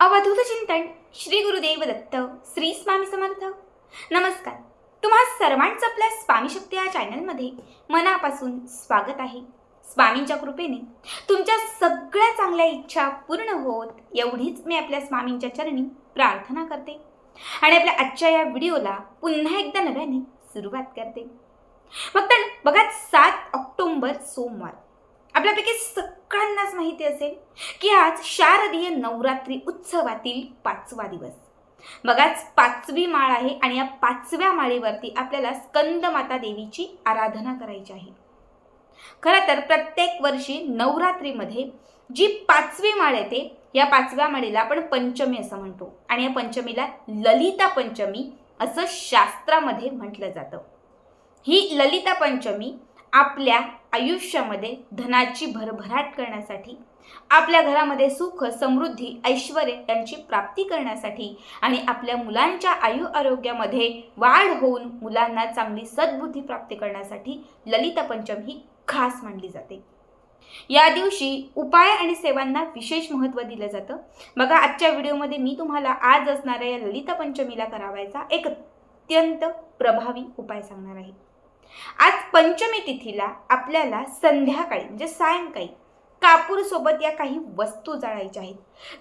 अवधूत चिंतन श्री गुरुदेव दत्त श्री स्वामी समर्थ. नमस्कार. तुम्हा सर्वांचं आपल्या स्वामी शक्ती या चॅनलमध्ये मनापासून स्वागत आहे. स्वामींच्या कृपेने तुमच्या सगळ्या चांगल्या इच्छा पूर्ण होत एवढीच मी आपल्या स्वामींच्या चरणी प्रार्थना करते आणि आपल्या आजच्या या व्हिडिओला पुन्हा एकदा नव्याने सुरुवात करते. मग तर बघा सात ऑक्टोंबर सोमवार. आपल्यापैकी सगळ्यांनाच माहिती असेल की आज शारदीय नवरात्री उत्सवातील पाचवा दिवस. बघाच पाचवी माळ आहे आणि या पाचव्या माळेवरती आपल्याला स्कंदमाता देवीची आराधना करायची आहे. खरं तर प्रत्येक वर्षी नवरात्रीमध्ये जी पाचवी माळ येते या पाचव्या माळेला आपण पंचमी असं म्हणतो. आणि या पंचमीला ललिता पंचमी असं शास्त्रामध्ये म्हटलं जातं. ही ललिता पंचमी आपल्या आयुष्यामध्ये धनाची भरभराट करण्यासाठी आपल्या घरामध्ये सुख समृद्धी ऐश्वर यांची प्राप्ती करण्यासाठी आणि आपल्या मुलांच्या आयु आरोग्यामध्ये वाढ होऊन मुलांना चांगली सद्बुद्धी प्राप्ती करण्यासाठी ललिता पंचम ही खास मानली जाते. या दिवशी उपाय आणि सेवांना विशेष महत्त्व दिलं जातं. बघा आजच्या व्हिडिओमध्ये मी तुम्हाला आज असणाऱ्या या ललिता पंचमीला करावायचा एक अत्यंत प्रभावी उपाय सांगणार आहे. आज पंचमी तिथीला आपल्याला संध्याकाळी म्हणजे सायंकाळी कापूर सोबत या काही वस्तू जाळायच्या आहेत.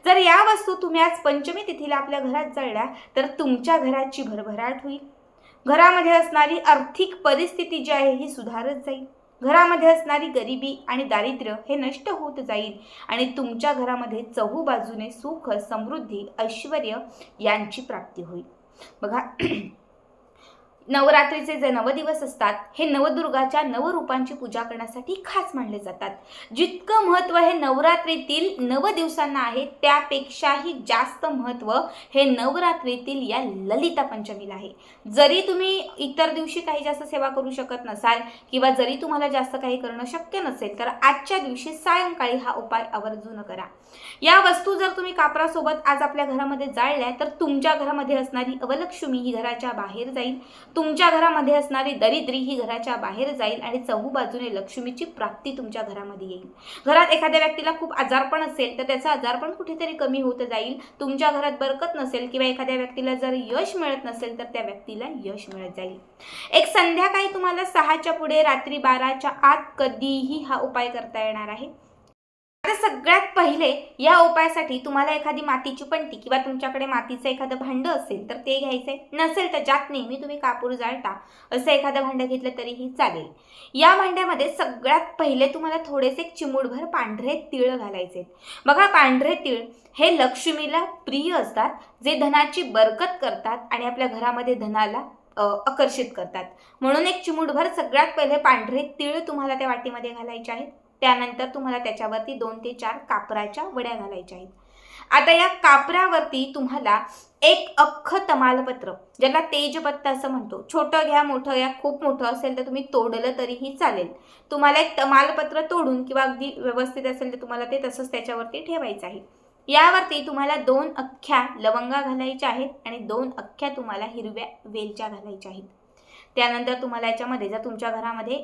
जर या वस्तू तुम्ही आज पंचमी तिथीला आपल्या घरात जाळल्या तर तुमच्या घराची भरभराट होईल. घरामध्ये असणारी आर्थिक परिस्थिती जी आहे ही सुधारत जाईल. घरामध्ये असणारी गरिबी आणि दारिद्र्य हे नष्ट होत जाईल आणि तुमच्या घरामध्ये चहू बाजूने सुख समृद्धी ऐश्वर यांची प्राप्ती होईल. बघा नवरात्रीचे जे नवदिवस असतात हे नवदुर्गाच्या नवरूपांची पूजा करण्यासाठी खास मानले जातात. जितकं महत्त्व हे नवरात्रीतील नव दिवसांना आहे त्यापेक्षाही जास्त महत्त्व हे नवरात्रीतील या ललिता पंचमीला आहे. जरी तुम्ही इतर दिवशी काही जास्त सेवा करू शकत नसाल किंवा जरी तुम्हाला जास्त काही करणं शक्य नसेल तर आजच्या दिवशी सायंकाळी हा उपाय आवर्जून करा. या वस्तू जर तुम्ही कापरासोबत आज आपल्या घरामध्ये जाळल्या तर तुमच्या घरामध्ये असणारी अवलक्ष्मी ही घराच्या बाहेर जाईल. तुमच्या घरामध्ये असणारी दरिद्री ही घराच्या बाहेर जाईल आणि चहू बाजूने लक्ष्मीची प्राप्ती तुमच्या घरामध्ये येईल. घरात एखाद्या व्यक्तीला खूप आजारपण असेल तर त्याचं आजारपण कुठेतरी कमी होत जाईल. तुमच्या घरात बरकत नसेल किंवा एखाद्या व्यक्तीला जर यश मिळत नसेल तर त्या व्यक्तीला यश मिळत जाईल. एक संध्याकाळी तुम्हाला सहाच्या पुढे रात्री बाराच्या आत कधीही हा उपाय करता येणार आहे. आता सगळ्यात पहिले या उपायासाठी तुम्हाला एखादी मातीची पणती किंवा तुमच्याकडे मातीचं एखादं भांडं असेल तर ते घ्यायचंय. नसेल तर ज्यात नेहमी तुम्ही कापूर जाळता असं एखादं भांडं घेतलं तरीही चालेल. या भांड्यामध्ये सगळ्यात पहिले तुम्हाला थोडेसे एक चिमूटभर पांढरे तीळ घालायचे बघा पांढरे तीळ हे लक्ष्मीला प्रिय असतात जे धनाची बरकत करतात आणि आपल्या घरामध्ये धनाला आकर्षित करतात. म्हणून एक चिमूटभर सगळ्यात पहिले पांढरे तीळ तुम्हाला त्या वाटीमध्ये घालायचे आहेत. त्यानंतर तुम्हाला त्याच्यावरती दोन ते चार कापराच्या वड्या घालायच्या आहेत. आता या कापरावरती तुम्हाला एक अख्खं तमालपत्र ज्याला तेजपत्ता असं म्हणतो. छोटं घ्या मोठं या खूप मोठं असेल तर तुम्ही तोडलं तरीही चालेल. तुम्हाला एक तमालपत्र तोडून किंवा अगदी व्यवस्थित असेल तर तुम्हाला ते तसंच त्याच्यावरती ठेवायचं आहे. यावरती तुम्हाला दोन अख्ख्या लवंगा घालायच्या आहेत आणि दोन अख्ख्या तुम्हाला हिरव्या वेलच्या घालायच्या आहेत. त्यानंतर तुम्हाला याच्यामध्ये जर तुमच्या घरामध्ये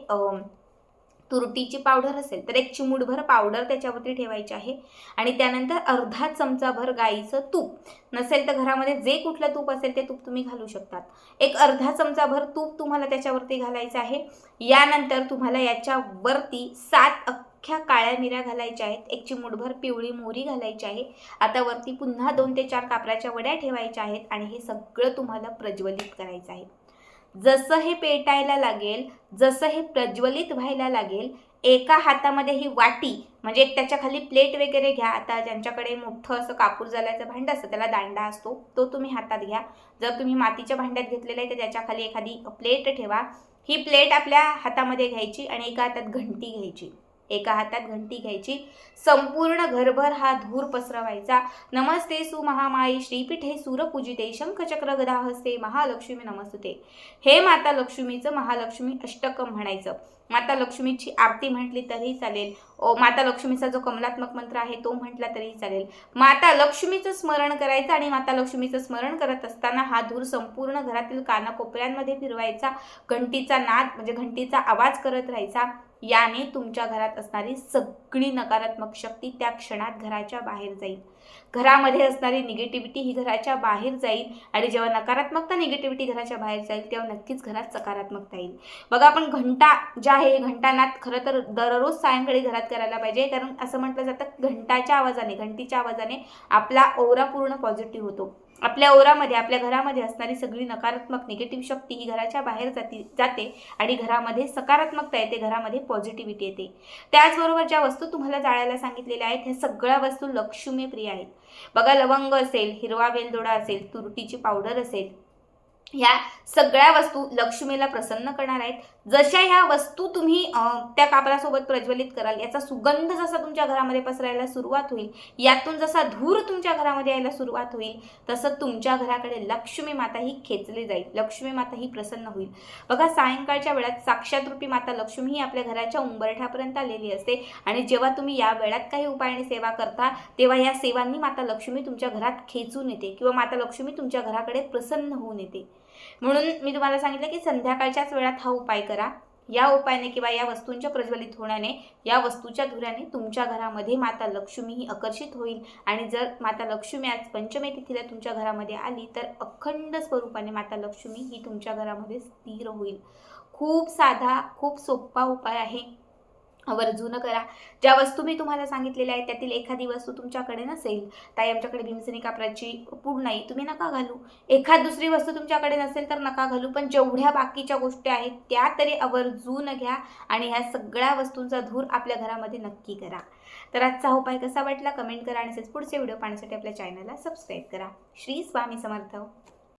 तुरटीची पावडर असेल तर एक चिमूटभर पावडर त्याच्यावरती ठेवायची आहे. आणि त्यानंतर अर्धा चमचाभर गाईचं तूप. नसेल तर घरामध्ये जे कुठलं तूप असेल ते तूप तुम्ही घालू शकतात. एक अर्धा चमचाभर तूप तुम्हाला त्याच्यावरती घालायचं आहे. यानंतर तुम्हाला याच्यावरती सात अख्ख्या काळ्या मिऱ्या घालायच्या आहेत. एक चिमूटभर पिवळी मोहरी घालायची आहे. आता वरती पुन्हा दोन ते चार कापराच्या वड्या ठेवायच्या आहेत आणि हे सगळं तुम्हाला प्रज्वलित करायचं आहे. जसं हे पेटायला लागेल जसं हे प्रज्वलित व्हायला लागेल एका हातामध्ये ही वाटी म्हणजे एक त्याच्याखाली प्लेट वगैरे घ्या. आता ज्यांच्याकडे मोठं असं कापूर जाल्याचं भांडं असतं त्याला दांडा असतो तो तुम्ही हातात घ्या. जर तुम्ही मातीच्या भांड्यात घेतलेलं आहे तर त्याच्याखाली एखादी प्लेट ठेवा. ही प्लेट आपल्या हातामध्ये घ्यायची आणि एका हातात घंटी घ्यायची. एका हातात घंटी घ्यायची. संपूर्ण घरभर हा धूर पसरवायचा. नमस्ते सु महामाई श्रीपीठे सूरपूजिते. शंखचक्र गदा हस्ते महालक्ष्मी नमस्ते हे माता लक्ष्मीचं महालक्ष्मी अष्टकम म्हणायचं. माता लक्ष्मीची आरती म्हटली तरीही चालेल. ओ माता लक्ष्मीचा जो कमलात्मक मंत्र आहे तो म्हटला तरीही चालेल. माता लक्ष्मीचं स्मरण करायचं आणि माता लक्ष्मीचं स्मरण करत असताना हा धूर संपूर्ण घरातील कानाकोपऱ्यांमध्ये फिरवायचा घंटीचा नाद म्हणजे घंटीचा आवाज करत राहायचा. याने तुमच्या घरात असणारी सगळी नकारात्मक शक्ती त्या क्षणात घराच्या बाहेर जाईल. घरामध्ये असणारी निगेटिव्हिटी ही घराच्या बाहेर जाईल आणि जेव्हा नकारात्मकता निगेटिव्हिटी घराच्या बाहेर जाईल तेव्हा नक्कीच घरात सकारात्मकता येईल. बघा आपण घंटा ज्या आहे. घंटानाद खरं तर दररोज सायंकाळी घरात करायला पाहिजे. कारण असं म्हटलं जातं घंटाच्या आवाजाने घंटीच्या आवाजाने आपला ओरा पूर्ण पॉझिटिव्ह होतो. आपल्या ओरामध्ये आपल्या घरामध्ये असणारी सगळी नकारात्मक निगेटिव्ह शक्ती ही घराच्या बाहेर जाती जाते आणि घरामध्ये सकारात्मकता येते घरामध्ये पॉझिटिव्हिटी येते. त्याचबरोबर ज्या वस्तू तुम्हाला जाळायला सांगितलेल्या आहेत ह्या सगळ्या वस्तू लक्ष्मीप्रिय आहेत. बघा लवंग असेल हिरवा वेलदोडा असेल तुरटीची पावडर असेल ह्या सगळ्या वस्तू लक्ष्मीला प्रसन्न करणार आहेत. जशा ह्या वस्तू तुम्ही त्या कापडासोबत प्रज्वलित कराल याचा सुगंध जसा तुमच्या घरामध्ये पसरायला सुरुवात होईल यातून जसा धूर तुमच्या घरामध्ये यायला सुरुवात होईल तसं तुमच्या घराकडे लक्ष्मी माता ही खेचली जाईल. लक्ष्मी माता ही प्रसन्न होईल. बघा सायंकाळच्या वेळात साक्षात रूपी माता लक्ष्मी ही आपल्या घराच्या उंबरठ्यापर्यंत आलेली असते. आणि जेव्हा तुम्ही या वेळात काही उपायाने सेवा करता तेव्हा या सेवांनी माता लक्ष्मी तुमच्या घरात खेचून येते किंवा माता लक्ष्मी तुमच्या घराकडे प्रसन्न होऊन येते. म्हणून मी तुम्हाला सांगितलं की संध्याकाळच्याच वेळात हा उपाय करा. या उपायाने किंवा या वस्तूंच्या प्रज्वलित होण्याने या वस्तूच्या धुराने तुमच्या घरामध्ये माता लक्ष्मी ही आकर्षित होईल. आणि जर माता लक्ष्मी आज पंचमी तिथीला तुमच्या घरामध्ये आली तर अखंड स्वरूपाने माता लक्ष्मी ही तुमच्या घरामध्ये स्थिर होईल. खूप साधा खूप सोपा उपाय आहे. आवर्जून करा. ज्या वस्तू मी तुम्हाला सांगितलेल्या आहेत त्यातील एखादी वस्तू तुमच्याकडे नसेल ताई आमच्याकडे भीमसेनी कापडाची पूड नाही तुम्ही नका घालू. एखाद दुसरी वस्तू तुमच्याकडे नसेल तर नका घालू पण जेवढ्या बाकीच्या गोष्टी आहेत त्या तरी आवर्जून घ्या आणि ह्या सगळ्या वस्तूंचा धूर आपल्या घरामध्ये नक्की करा. तर आजचा उपाय कसा वाटला? कमेंट करा आणि पुढचे व्हिडिओ पाहण्यासाठी आपल्या चॅनलला सबस्क्राईब करा. श्री स्वामी समर्थ.